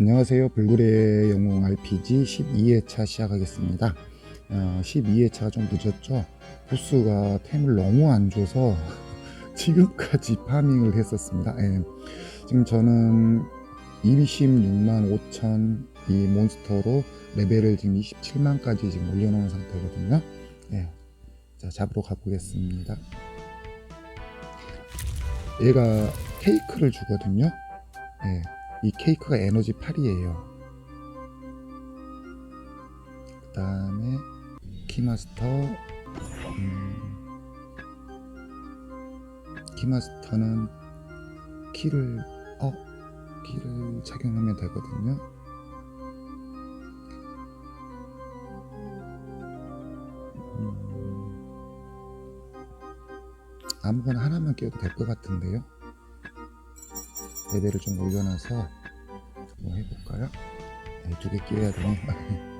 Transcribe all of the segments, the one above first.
안녕하세요. 불굴의 영웅 RPG 12회차 시작하겠습니다. 어, 12회차가 좀 늦었죠. 보스가 템을 너무 안 줘서 지금까지 파밍을 했었습니다. 예. 지금 저는 26만 5천 이 몬스터로 레벨을 지금 27만까지 지금 올려놓은 상태거든요. 예. 자, 잡으러 가보겠습니다. 얘가 케이크를 주거든요. 예. 이 케이크가 에너지 8이에요. 그 다음에 키마스터, 음, 키마스터는 키를, 어, 키를 착용하면 되거든요. 음, 아무거나 하나만 끼워도 될 것 같은데요. 레벨을 좀 올려놔서 뭐 해볼까요? 네, 두개 끼워야 되네.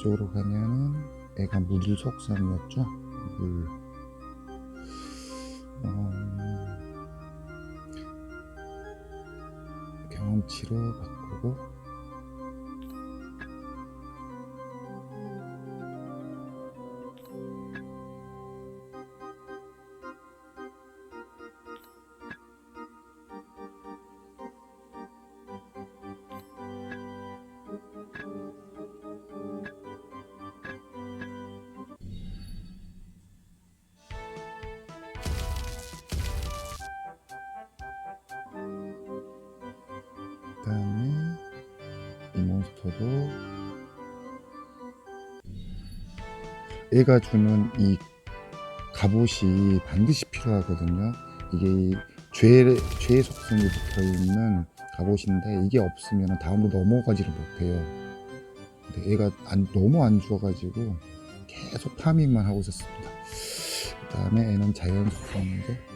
이쪽으로 가면은 애가 물 속성이었죠. 물. 어, 경험치로 바꾸고 몬스터도 얘가 주는 이 갑옷이 반드시 필요하거든요. 이게 이 죄, 죄의 속성이 붙어 있는 갑옷인데 이게 없으면 다음으로 넘어가지를 못해요. 근데 얘가 안, 너무 안 좋아가지고 계속 파밍만 하고 있었습니다. 그 다음에 얘는 자연 속성인데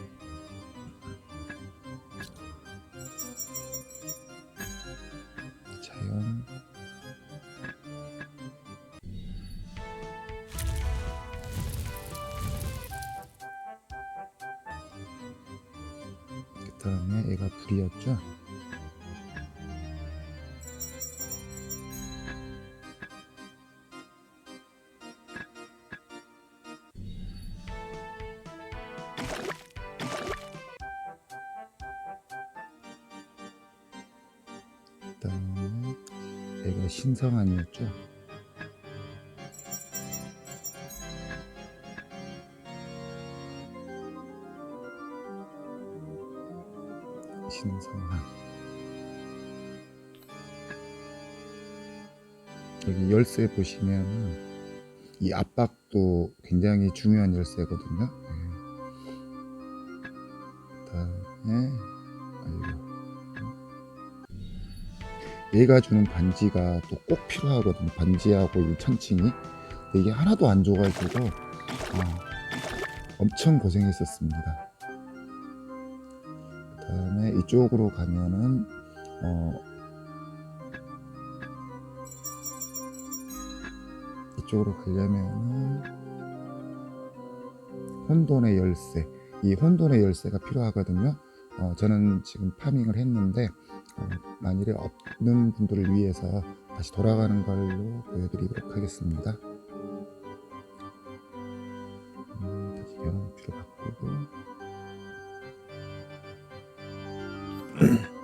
얘가 신성한이었죠? 신성한 여기 열쇠 보시면 이 압박도 굉장히 중요한 열쇠거든요. 그 다음에 얘가 주는 반지가 또 꼭 필요하거든요. 반지하고 이 천칭이 이게 하나도 안 줘가지고 아, 엄청 고생했었습니다. 그 다음에 이쪽으로 가면은 어, 이쪽으로 가려면은 혼돈의 열쇠 이 혼돈의 열쇠가 필요하거든요 어, 저는 지금 파밍을 했는데 어, 만일에 없는 분들을 위해서 다시 돌아가는 걸로 보여드리도록 하겠습니다. 음, 바꾸고.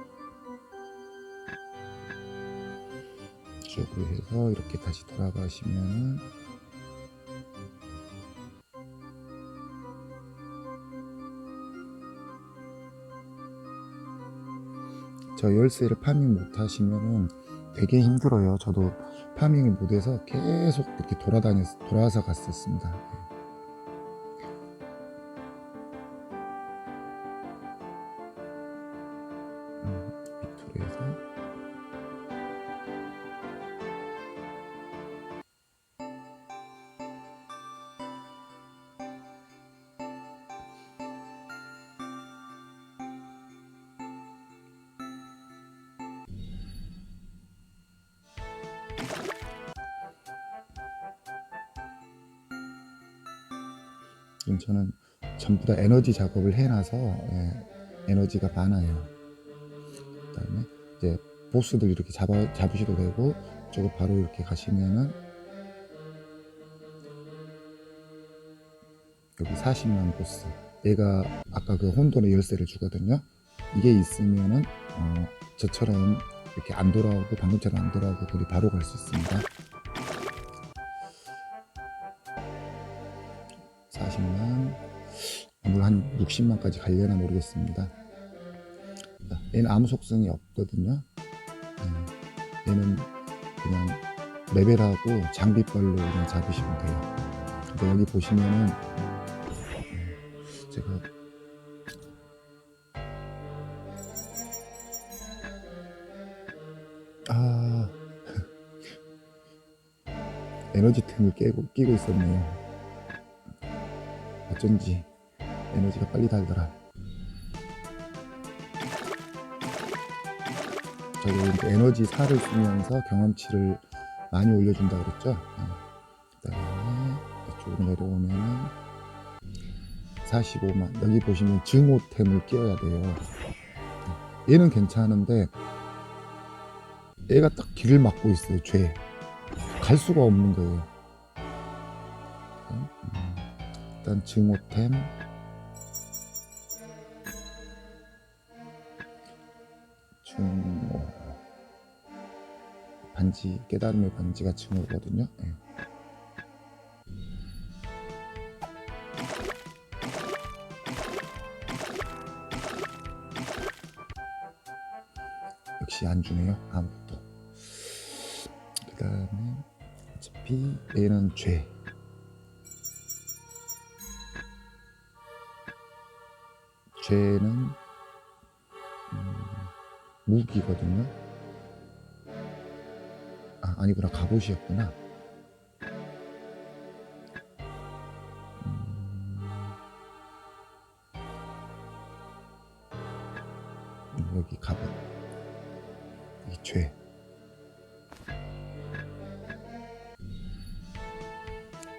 이쪽으로 해서 이렇게 다시 돌아가시면 저 열쇠를 파밍 못 하시면은 되게 힘들어요. 저도 파밍을 못해서 계속 이렇게 돌아다녔, 돌아서 갔었습니다. 지금 저는 전부 다 에너지 작업을 해놔서 예, 에너지가 많아요. 그다음에 이제 보스들 이렇게 잡아 잡으셔도 되고 저거 바로 이렇게 가시면은 여기 40만 보스. 얘가 아까 그 혼돈의 열쇠를 주거든요. 이게 있으면은 어, 저처럼 이렇게 안 돌아오고 방금처럼 안 돌아오고 돌이 바로 갈 수 있습니다. 60만까지 갈려나 모르겠습니다. 자, 얘는 아무 속성이 없거든요. 네, 얘는 그냥 레벨하고 장비빨로 그냥 잡으시면 돼요. 근데 여기 보시면은 음, 제가 아 에너지 템을 깨고 끼고 있었네요. 어쩐지 에너지가 빨리 달더라. 저도 이제 에너지 4를 쓰면서 경험치를 많이 올려준다 그랬죠. 그 다음에 이쪽으로 내려오면은 45만. 여기 보시면 증오템을 끼워야 돼요. 얘는 괜찮은데 얘가 딱 길을 막고 있어요. 죄. 갈 수가 없는 거예요. 음. 일단 증오템 증오 반지 깨달음의 반지가 증오거든요. 예. 역시 안 주네요. 아무것도. 그 다음에 어차피 얘는 죄. 죄는 음, 무기거든요. 아 아니구나 갑옷이었구나. 음, 여기 갑옷. 이 죄.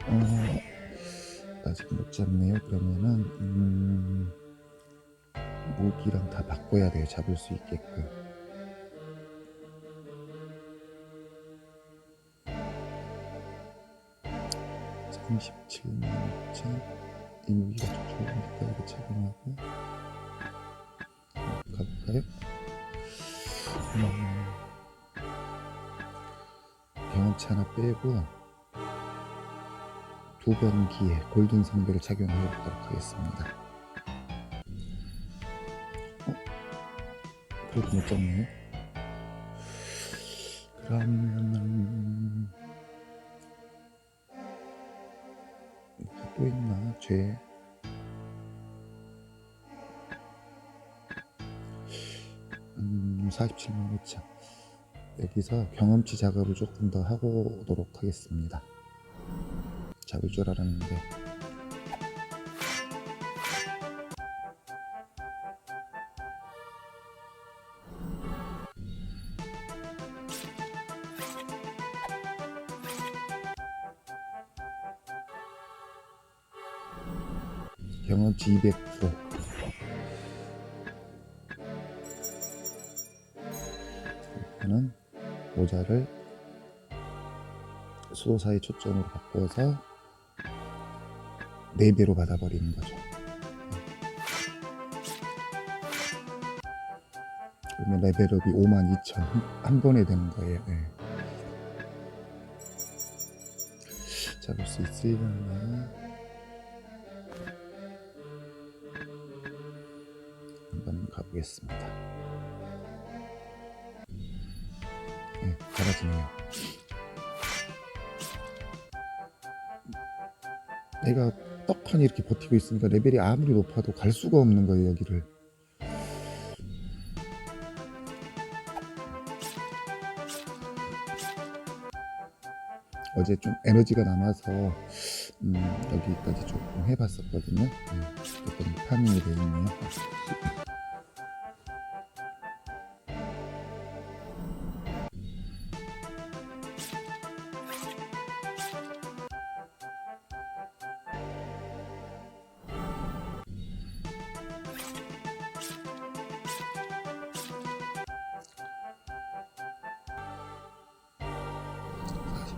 어, 아직 못 잡네요. 그러면은 음, 무기랑 다 바꿔야 돼요. 잡을 수 있게끔. (37만 6천) 이 무기가 좀 좋으니까 이거 착용하고 가볼까요? 음, 경험치 하나 빼고 두 번기에 골든 성배를 착용해 보도록 하겠습니다. 그래도 못 잡네. 그러면은 또 있나? 죄. 음, 47만 5천. 여기서 경험치 작업을 조금 더 하고 오도록 하겠습니다. 잡을 줄 알았는데 경험치 200% 이거는 모자를 수도사의 초점으로 바꿔서 4배로 받아버리는 거죠. 그러면 레벨업이 52,000 한 번에 되는 거예요. 네. 잡을 수 있으려나? 가보겠습니다. 마찬가지네요. 내가 떡하니 이렇게 버티고 있으니까 레벨이 아무리 높아도 갈 수가 없는 거예요 여기를. 어제 좀 에너지가 남아서 음, 여기까지 조금 해봤었거든요. 음, 그랬더니 파밍이 되어 있네요.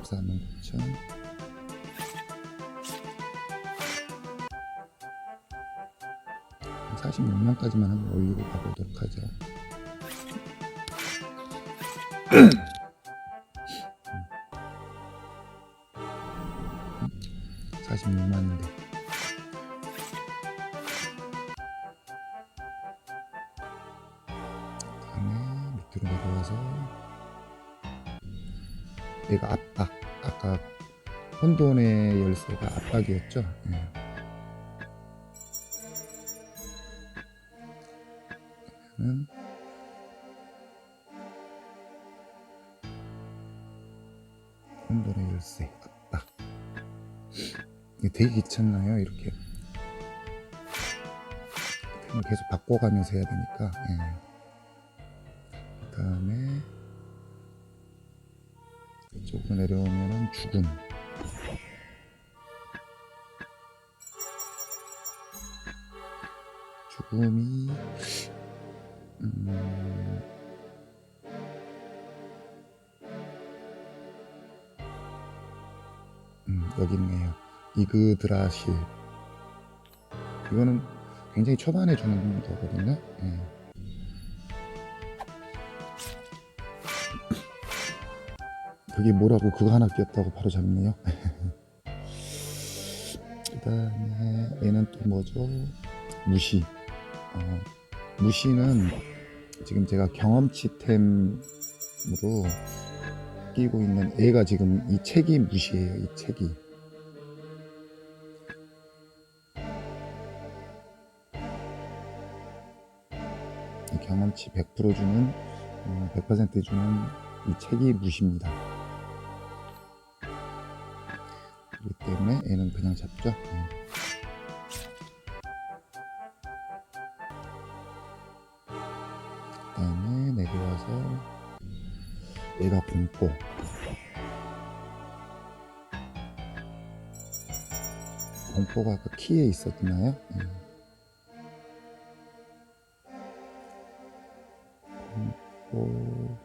사십사만 구천. 사십육만까지만 한번 올리고 가보도록 하죠. 사십육만인데. 다음에 밑으로 내려와서 얘가 압박 아까 혼돈의 열쇠가 압박이었죠 예. 그러면은 혼돈의 열쇠 압박 이게 되게 귀찮나요 이렇게 계속 바꿔가면서 해야 되니까 예. 그 다음에 이쪽으로 내려오면은 죽음. 죽음이 음, 음, 여기 있네요. 이그드라실. 이거는 굉장히 초반에 주는 거거든요. 예. 그게 뭐라고 그거 하나 끼었다고 바로 잡네요. 그 다음에 얘는 또 뭐죠? 무시. 어, 무시는 지금 제가 경험치템으로 끼고 있는 얘가 지금 이 책이 무시예요. 이 책이. 이 경험치 100% 주는 어, 100% 주는 이 책이 무시입니다. 때문에 얘는 그냥 잡죠. 음. 그다음에 내려와서 얘가 공포. 공포가 그 키에 있었나요? 음. 공포.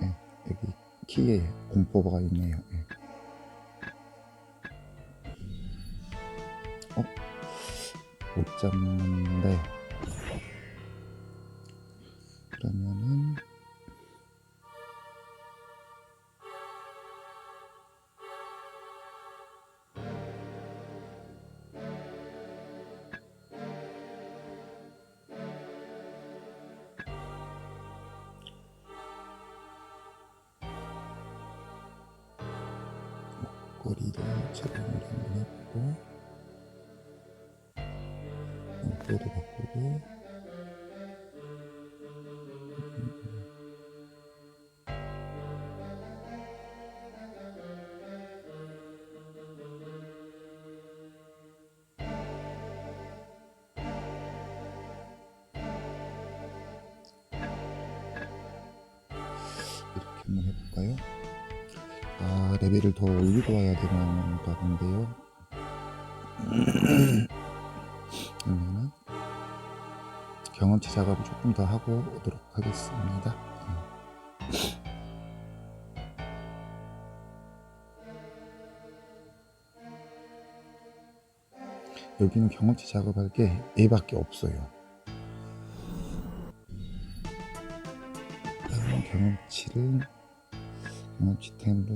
네, 여기 키에 공포가 있네요. 예. 못 잡는데. 그러면은 목도도 바꾸고 이렇게 한번 해볼까요? 아 레벨을 더 올리고 와야 되는가 본데요 경험치 작업을 조금 더 하고 오도록 하겠습니다. 여기는 경험치 작업할 게 얘밖에 없어요. 경험치를 경험치 템으로